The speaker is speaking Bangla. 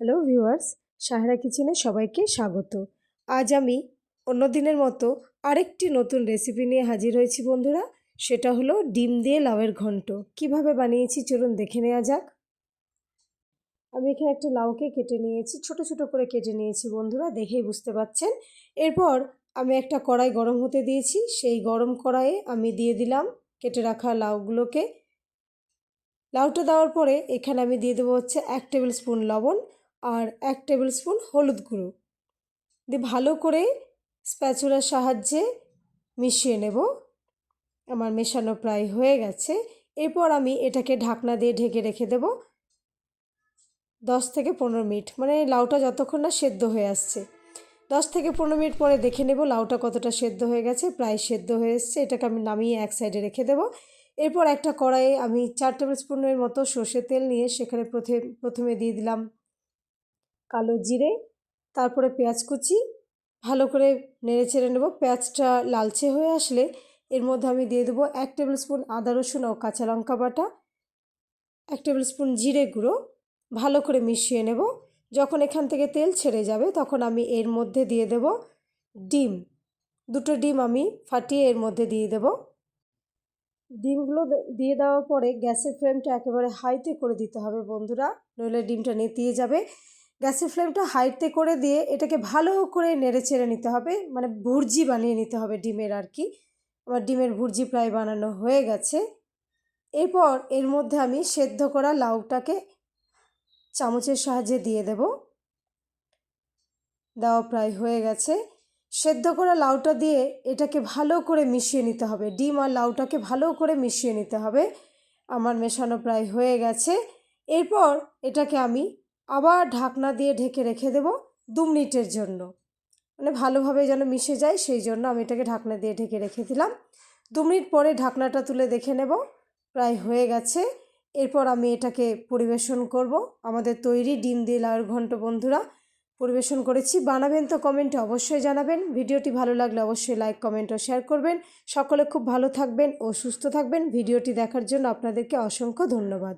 হ্যালো ভিউয়ার্স, সাহারা কিচেনে সবাইকে স্বাগত। আজ আমি অন্য দিনের মতো আরেকটি নতুন রেসিপি নিয়ে হাজির হয়েছি বন্ধুরা, সেটা হলো ডিম দিয়ে লাউয়ের ঘন্ট। কীভাবে বানিয়েছি চলুন দেখে নেওয়া যাক। আমি এখানে একটা লাউকে কেটে নিয়েছি, ছোট ছোট করে কেটে নিয়েছি বন্ধুরা, দেখেই বুঝতে পাচ্ছেন। এরপর আমি একটা কড়াই গরম হতে দিয়েছি, সেই গরম কড়াইয়ে আমি দিয়ে দিলাম কেটে রাখা লাউগুলোকে। লাউটা দেওয়ার পরে এখানে আমি দিয়ে দেবো হচ্ছে এক টেবিল স্পুন লবণ আর এক টেবিল স্পুন হলুদ গুঁড়ো। দিয়ে ভালো করে স্প্যাচুলার সাহায্যে মিশিয়ে নেব। আমার মেশানো প্রায় হয়ে গেছে। এরপর আমি এটাকে ঢাকনা দিয়ে ঢেকে রেখে দেব। দশ থেকে পনেরো মিনিট মানে লাউটা যতক্ষণ না সেদ্ধ হয়ে আসছে। দশ থেকে পনেরো মিনিট পরে দেখে নেব লাউটা কতটা সেদ্ধ হয়ে গেছে। প্রায় সেদ্ধ হয়ে এসছে। এটাকে আমি নামিয়ে এক সাইডে রেখে দেবো। এরপর একটা কড়াইয়ে আমি চার টেবিল স্পুনের মতো সর্ষের তেল নিয়ে সেখানে প্রথমে প্রথমে দিয়ে দিলাম কালো জিরে, তারপরে পেঁয়াজ কুচি, ভালো করে নেড়ে ছেড়ে নেব। পেঁয়াজটা লালচে হয়ে আসলে এর মধ্যে আমি দিয়ে দেবো এক টেবিল স্পুন আদা রসুন ও কাঁচা লঙ্কা বাটা, এক টেবিল স্পুন জিরে গুঁড়ো। ভালো করে মিশিয়ে নেব। যখন এখান থেকে তেল ছেড়ে যাবে তখন আমি এর মধ্যে দিয়ে দেব ডিম। দুটো ডিম আমি ফাটিয়ে এর মধ্যে দিয়ে দেব। ডিমগুলো দিয়ে দেওয়ার পরে গ্যাসের ফ্লেমটা একেবারে হাইতে করে দিতে হবে বন্ধুরা। নইলে ডিমটা নেতিয়ে যাবে। গ্যাসের ফ্লেমটা হাইতে করে দিয়ে এটাকে ভালো করে নেড়ে চেড়ে নিতে হবে। মানে ভুর্জি বানিয়ে নিতে হবে ডিমের আর কি। আমার ডিমের ভুর্জি প্রায় বানানো হয়ে গেছে। এরপর এর মধ্যে আমি সেদ্ধ করা লাউটাকে চামচের সাহায্যে দিয়ে দেব। দেওয়া প্রায় হয়ে গেছে। সেদ্ধ করা লাউটা দিয়ে এটাকে ভালো করে মিশিয়ে নিতে হবে। ডিম আর লাউটাকে ভালো করে মিশিয়ে নিতে হবে। আমার মেশানো প্রায় হয়ে গেছে। এরপর এটাকে আমি আবার ঢাকনা দিয়ে ঢেকে রেখে দেব দু মিনিটের জন্য। মানে ভালোভাবে যেন মিশে যায়, সেই জন্য আমি এটাকে ঢাকনা দিয়ে ঢেকে রেখে দিলাম। দু মিনিট পরে ঢাকনাটা তুলে দেখে নেব। প্রায় হয়ে গেছে। এরপর আমি এটাকে পরিবেশন করব। আমাদের তৈরি ডিম দিয়ে লাউয়ের ঘন্ট বন্ধুরা, পরিবেশন করেছি। বানাবেন তো কমেন্টে অবশ্যই জানাবেন। ভিডিওটি ভালো লাগলে অবশ্যই লাইক, কমেন্ট ও শেয়ার করবেন। সকলে খুব ভালো থাকবেন ও সুস্থ থাকবেন। ভিডিওটি দেখার জন্য আপনাদেরকে অসংখ্য ধন্যবাদ।